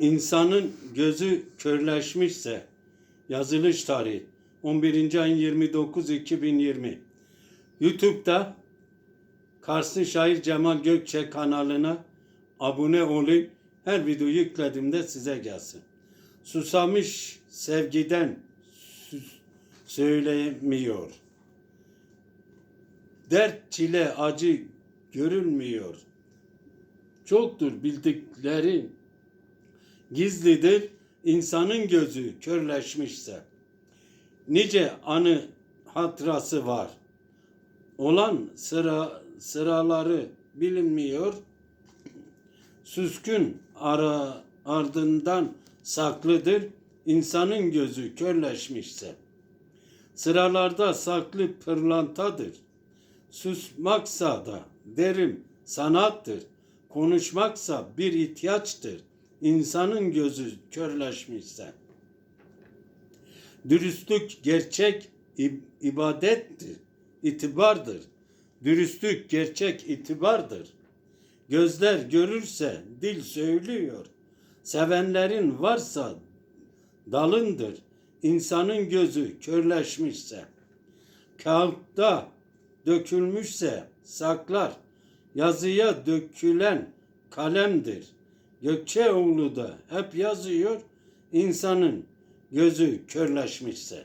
İnsanın gözü körleşmişse yazılış tarihi 11. ayın 29 2020 YouTube'da Karslı Şair Cemal Gökçe kanalına abone olun. Her video yüklediğimde size gelsin. Susamış sevgiden söylemiyor. Dert çile acı görülmüyor. Çoktur bildikleri gizlidir insanın gözü körleşmişse. Nice anı hatırası var. Olan sıra sıraları bilinmiyor. Süskün ara ardından saklıdır insanın gözü körleşmişse. Sıralarda saklı pırlantadır. Susmaksa da derim sanattır. Konuşmaksa bir ihtiyaçtır. İnsanın gözü körleşmişse. Dürüstlük gerçek ib- ibadettir, itibardır. Dürüstlük gerçek itibardır. Gözler görürse dil söylüyor. Sevenlerin varsa dalındır. İnsanın gözü körleşmişse. Kağıtta dökülmüşse saklar. Yazıya dökülen kalemdir. Gökçeoğlu da hep yazıyor. İnsanın gözü körleşmişse.